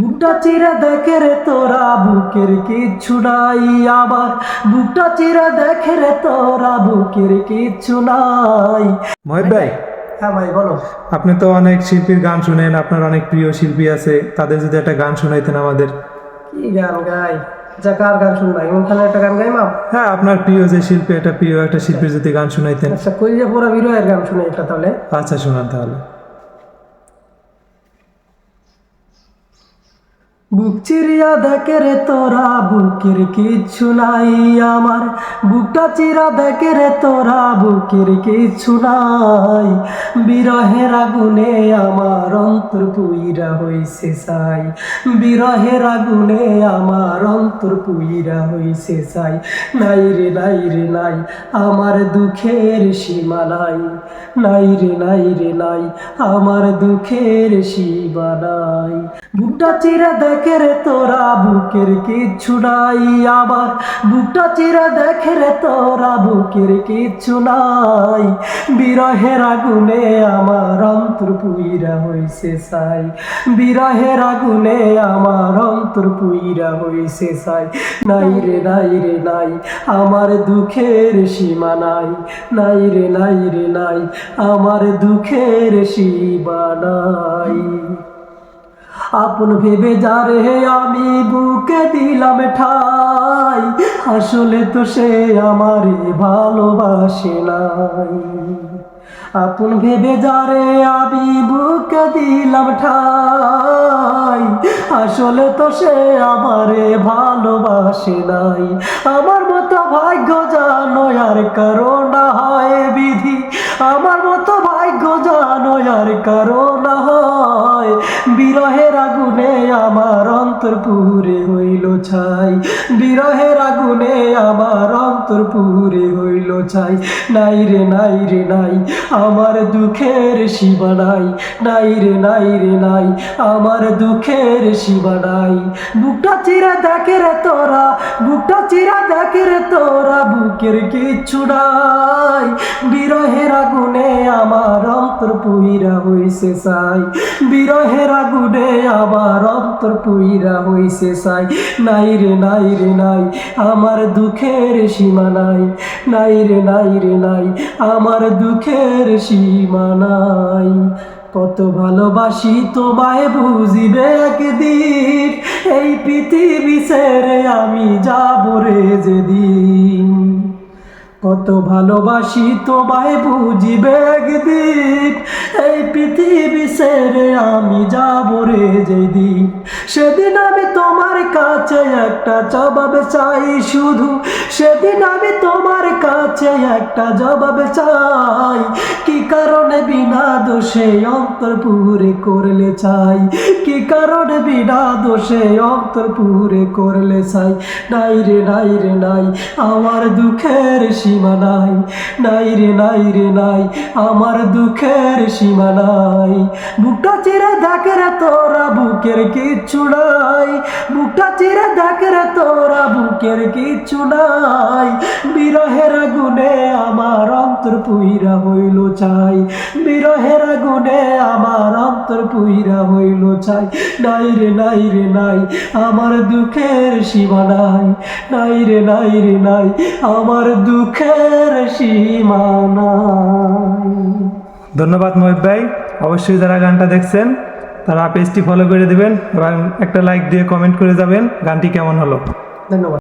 বুকটা চিরা দেখে রে তোরা বুকের কিচ্ছু নাই আমার। বুকটা চিরা দেখে রে তোরা বুকের কিচ্ছু নাই। মহিব ভাই। হ্যাঁ ভাই বলো। আপনি তো অনেক শিল্পীর গান শুনেন আপনার অনেক প্রিয় শিল্পী আছে তাদের যদি একটা গান শোনাইতেন আমাদের। কি গান গাই? যা কার গান শুনবা? ইমন খানের একটা গান গাইমাম হ্যাঁ আপনার প্রিয় যে শিল্পী একটা প্রিয় একটা শিল্পীর যদি গান শোনাইতেন। আচ্ছা কই যে পুরা বিরহের গান শুনে একটা তাহলে? আচ্ছা শোনান তাহলে। বুক চিরিয়া দেখে রে তোরা, বুকের কিচ্ছু নাই আমার। বুকটা চিরা দেখে রে তোরা, বুকের কিচ্ছু নাই। বিরহের আগুনে আমার অন্তর পুইরা হইছে চাই বিরহের আগুনে আমার অন্তর পুইরা হইছে চাই নাই রে নাই রে, নাই, আমার দুঃখের সীমা নাই। নাই রে নাই রে, নাই, আমার দুঃখের সীমা নাই। বুকটা চিরা দেখে রে তোরা, বুকের কিচ্ছু নাই আমার। বুকটা চিরা দেখে রে তোরা, বুকের কিচ্ছু নাই। বিরহের আগুনে আমার অন্তর পুইরা হইছে চাই বিরহের আগুনে আমার অন্তর পুইরা হইছে চাই নাই রে নাই রে, নাই, আমার দুঃখের সীমা নাই। নাই রে নাই রে, নাই, আমার দুঃখের সীমা নাই। আপন ভেবে যা রে আমি বুকে দিলাম ঠাই। আসলে তো সে আমারে ভালোবাসে নাই। আপন ভেবে যা রে, আমি বুকে দিলাম ঠাই। আসলে তো সে আমারে ভালোবাসে নাই। আমার মতো ভাগ্য জানো আর কারও না হয় বিধি। আমার মতো ভাগ্য জানো আর কারও না হয়। বিরহের আগুনে আমার অন্তর পুরে হইল ছাই বিরহের আগুনে আমার অন্তর পুরে হইল ছাই নাই রে নাই রে, নাই, আমার দুঃখের সীমা নাই। নাই রে নাই রে, নাই, আমার দুঃখের সীমা নাই। বুকটা চিরা দেখে রে তোরা, বুকটা চিরা দেখে রে তোরা, বুকের কিচ্ছু নাই। বিরহের আগুনে আমার অন্তর পুইরা হইছে চাই। বিরহের আগুনে আমার অন্তর পুইরা হইছে চাই। নাই রে নাই রে, নাই। আমার দুঃখের সীমা নাই নাই রে নাই রে, নাই। আমার দুঃখের সীমা নাই। কত ভালোবাসি তোমায় বুঝিবে একদিন, এই পৃথিবী ছেড়ে আমি যাব রে যেদিন। কত ভালোবাসি তোমায় বুঝিবে একদিন, এই পৃথিবী ছেড়ে আমি যাব রে যেদিন। সেদিন আমি তোমার কাছে একটা জবাব চাই শুধু। সেদিন আমি তোমার কাছে একটা জবাব চাই। কি কারণে বিনা দোষে অন্তর পুরে করলে চাই? কি কারণে বিনা দোষে অন্তর পুরে করলে চাই? নাই রে নাই রে, নাই, আমার দুঃখের সীমা নাই। নাই রে নাই রে, নাই, আমার দুঃখের সীমা নাই। বুকটা চিরে দেখে রে তোরা, বুকের কিচ্ছু নাই। বুকটা চিরে রে তোরা, বুকের কিচ্ছু নাই। বিরহের আগুনে আমার অন্তর পুইরা হইল চাই বিরহের আগুনে আমার অন্তর পুইরা হইল চাই নাই রে নাই রে, নাই, আমার দুঃখের সীমা নাই। নাই রে নাই রে, নাই, আমার দুঃখের সীমা নাই। ধন্যবাদ মহিব ভাই, অবশ্যই যারা গানটা দেখছেন তারা পেজটি ফলো করে দেবেন এবং একটা লাইক দিয়ে কমেন্ট করে যাবেন। গানটি কেমন হলো? ধন্যবাদ।